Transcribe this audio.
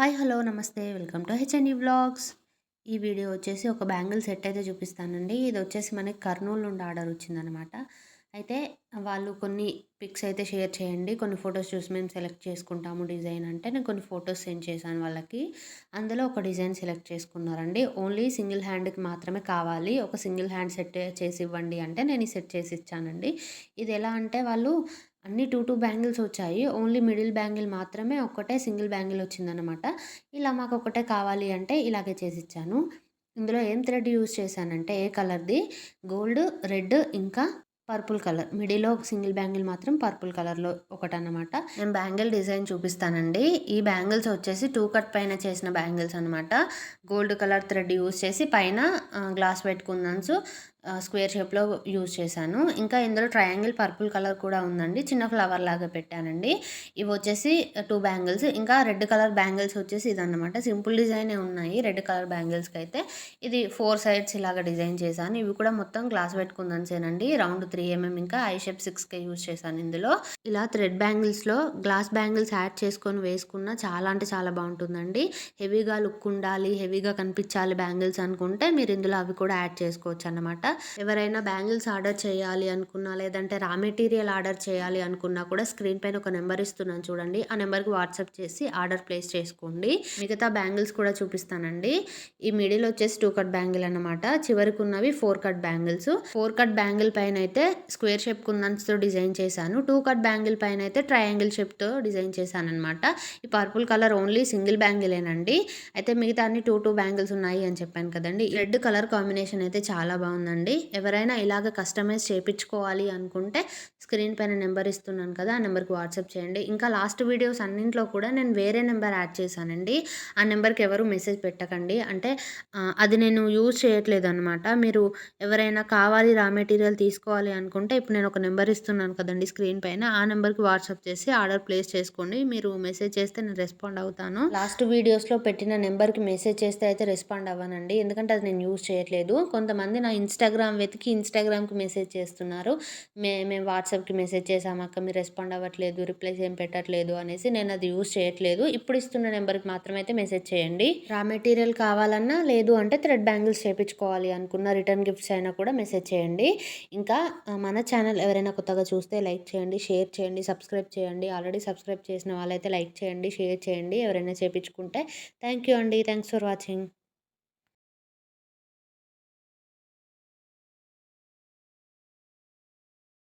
Hi hello నమస్తే. Welcome to HNE vlogs. ఈ video వచ్చేసి ఒక బ్యాంగిల్ సెట్ అయితే చూపిస్తానండి. ఇది వచ్చేసి మనకి కర్నూలు నుండి ఆర్డర్ వచ్చిందనమాట అయితే వాళ్ళు కొన్ని పిక్స్ అయితే షేర్ చేయండి. కొన్ని ఫొటోస్ చూసి మేము సెలెక్ట్ చేసుకుంటాము డిజైన్ అంటే. నేను కొన్ని ఫొటోస్ సెండ్ చేశాను వాళ్ళకి. అందులో ఒక డిజైన్ సెలెక్ట్ చేసుకున్నారండి. ఓన్లీ సింగిల్ హ్యాండ్కి మాత్రమే కావాలి. ఒక సింగిల్ హ్యాండ్ సెట్ చేసి ఇవ్వండి అంటే నేను ఈ సెట్ చేసి ఇచ్చానండి. ఇది ఎలా అంటే వాళ్ళు అన్ని టూ టూ బ్యాంగిల్స్ వచ్చాయి. ఓన్లీ మిడిల్ బ్యాంగిల్ మాత్రమే ఒక్కటే సింగిల్ బ్యాంగిల్ వచ్చిందనమాట ఇలా మాకు ఒకటే కావాలి అంటే ఇలాగే చేసి ఇచ్చాను ఇందులో ఏం థ్రెడ్ యూజ్ చేశానంటే ఏ కలర్ది? గోల్డ్ రెడ్ ఇంకా పర్పుల్ కలర్. మిడిల్లో సింగిల్ బ్యాంగిల్ మాత్రం పర్పుల్ కలర్లో ఒకటనమాట నేను బ్యాంగిల్ డిజైన్ చూపిస్తానండి. ఈ బ్యాంగిల్స్ వచ్చేసి టూ కట్ పైన చేసిన బ్యాంగిల్స్ అనమాట గోల్డ్ కలర్ థ్రెడ్ యూజ్ చేసి పైన గ్లాస్ పెట్టుకున్నాను స్క్వేర్ షేప్లో యూజ్ చేశాను. ఇంకా ఇందులో ట్రయాంగిల్ పర్పుల్ కలర్ కూడా ఉందండి. చిన్న ఫ్లవర్ లాగా పెట్టానండి. ఇవి వచ్చేసి టూ బ్యాంగిల్స్. ఇంకా రెడ్ కలర్ బ్యాంగిల్స్ వచ్చేసి ఇదన్నమాట. సింపుల్ డిజైనే ఉన్నాయి. రెడ్ కలర్ బ్యాంగిల్స్కి అయితే ఇది ఫోర్ సైడ్స్ ఇలాగ డిజైన్ చేశాను. ఇవి కూడా మొత్తం గ్లాస్ పెట్టుకుందనిసేనండి రౌండ్ త్రీ ఎంఎం ఇంకా ఐ షేప్ సిక్స్కే యూజ్ చేశాను ఇందులో. ఇలా థ్రెడ్ బ్యాంగిల్స్లో గ్లాస్ బ్యాంగిల్స్ యాడ్ చేసుకొని వేసుకున్న చాలా అంటే చాలా బాగుంటుందండి. హెవీగా లుక్ ఉండాలి హెవీగా కనిపించాలి బ్యాంగిల్స్ అనుకుంటే మీరు ఇందులో అవి కూడా యాడ్ చేసుకోవచ్చు అన్నమాట ఎవరైనా బ్యాంగిల్స్ ఆర్డర్ చేయాలి అనుకున్నా లేదంటే రా మెటీరియల్ ఆర్డర్ చేయాలి అనుకున్నా కూడా స్క్రీన్ పైన ఒక నెంబర్ ఇస్తున్నాను చూడండి. ఆ నెంబర్కి వాట్సాప్ చేసి ఆర్డర్ ప్లేస్ చేసుకోండి. మిగతా బ్యాంగిల్స్ కూడా చూపిస్తానండి. ఈ మిడిల్ వచ్చేసి టూ కట్ బ్యాంగిల్ అనమాట చివరికి ఉన్నవి four cut bangles. Four cut bangle పైన అయితే స్క్వేర్ షేప్ కుందన్స్తో డిజైన్ చేశాను. టూ కట్ బ్యాంగిల్ పైన అయితే ట్రయాంగిల్ షేప్తో డిజైన్ చేశాను అనమాట ఈ పర్పుల్ కలర్ ఓన్లీ సింగిల్ బ్యాంగిలేనండి. అయితే మిగతా అన్ని టూ టూ బ్యాంగిల్స్ ఉన్నాయి అని చెప్పాను కదండి. రెడ్ కలర్ కాంబినేషన్ అయితే చాలా బాగుందండి. అండి. ఎవరైనా ఇలాగ కస్టమైజ్ చేయించుకోవాలి అనుకుంటే స్క్రీన్ పైన నెంబర్ ఇస్తున్నాను కదా ఆ నెంబర్కి వాట్సాప్ చేయండి. ఇంకా లాస్ట్ వీడియోస్ అన్నింటిలో కూడా నేను వేరే నెంబర్ యాడ్ చేశానండి. ఆ నెంబర్కి ఎవరు మెసేజ్ పెట్టకండి. అంటే అది నేను యూజ్ చేయట్లేదు అనమాట మీరు ఎవరైనా కావాలి రా మెటీరియల్ తీసుకోవాలి అనుకుంటే ఇప్పుడు నేను ఒక నెంబర్ ఇస్తున్నాను కదండి స్క్రీన్ పైన. ఆ నెంబర్కి వాట్సాప్ చేసి ఆర్డర్ ప్లేస్ చేసుకోండి. మీరు మెసేజ్ చేస్తే నేను రెస్పాండ్ అవుతాను. లాస్ట్ వీడియోస్లో పెట్టిన నెంబర్కి మెసేజ్ చేస్తే అయితే రెస్పాండ్ అవ్వనండి. ఎందుకంటే అది నేను యూజ్ చేయట్లేదు. కొంతమంది నా ఇన్స్టా ఇన్స్టాగ్రామ్ వెతికి ఇన్స్టాగ్రామ్కి మెసేజ్ చేస్తున్నారు. మే మేము వాట్సాప్కి మెసేజ్ చేసాము అక్క మీరు రెస్పాండ్ అవ్వట్లేదు రిప్లైస్ ఏం పెట్టట్లేదు అనేసి నేను అది యూస్ చేయట్లేదు. ఇప్పుడు ఇస్తున్న నెంబర్కి మాత్రమైతే మెసేజ్ చేయండి. రా మెటీరియల్ కావాలన్నా లేదు అంటే థ్రెడ్ బ్యాంగిల్స్ చేయించుకోవాలి అనుకున్న రిటర్న్ గిఫ్ట్స్ అయినా కూడా మెసేజ్ చేయండి. ఇంకా మన ఛానల్ ఎవరైనా కొత్తగా చూస్తే లైక్ చేయండి షేర్ చేయండి సబ్స్క్రైబ్ చేయండి. ఆల్రెడీ సబ్స్క్రైబ్ చేసిన వాళ్ళైతే లైక్ చేయండి షేర్ చేయండి. ఎవరైనా చేయించుకుంటే థ్యాంక్ యూ అండి. Thanks for watching